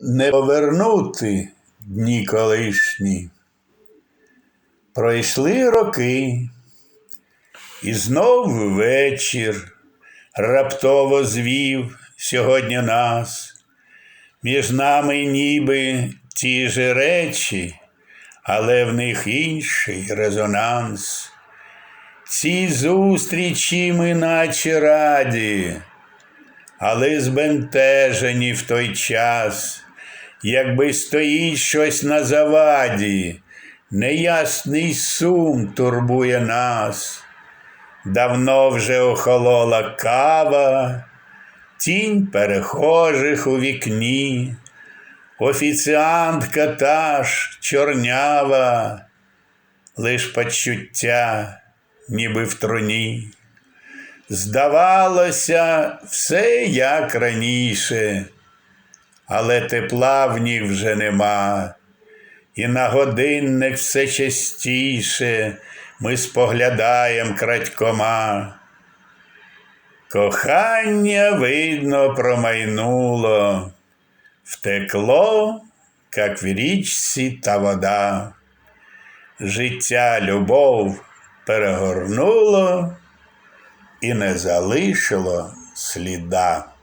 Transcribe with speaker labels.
Speaker 1: не повернути дні колишні. Пройшли роки, і знов вечір раптово звів сьогодні нас. Між нами ніби ті ж речі, але в них інший резонанс. Ці зустрічі ми наче раді, але збентежені в той час, якби стоїть щось на заваді, неясний сум турбує нас. Давно вже охолола кава, тінь перехожих у вікні, офіціантка та ж чорнява, лиш почуття, ніби в труні. Здавалося, все як раніше, але тепла в них вже нема, і на годинник все частіше ми споглядаєм крадькома. Кохання, видно, промайнуло, втекло, як в річці та вода. Життя любов перегорнуло і не залишило сліда.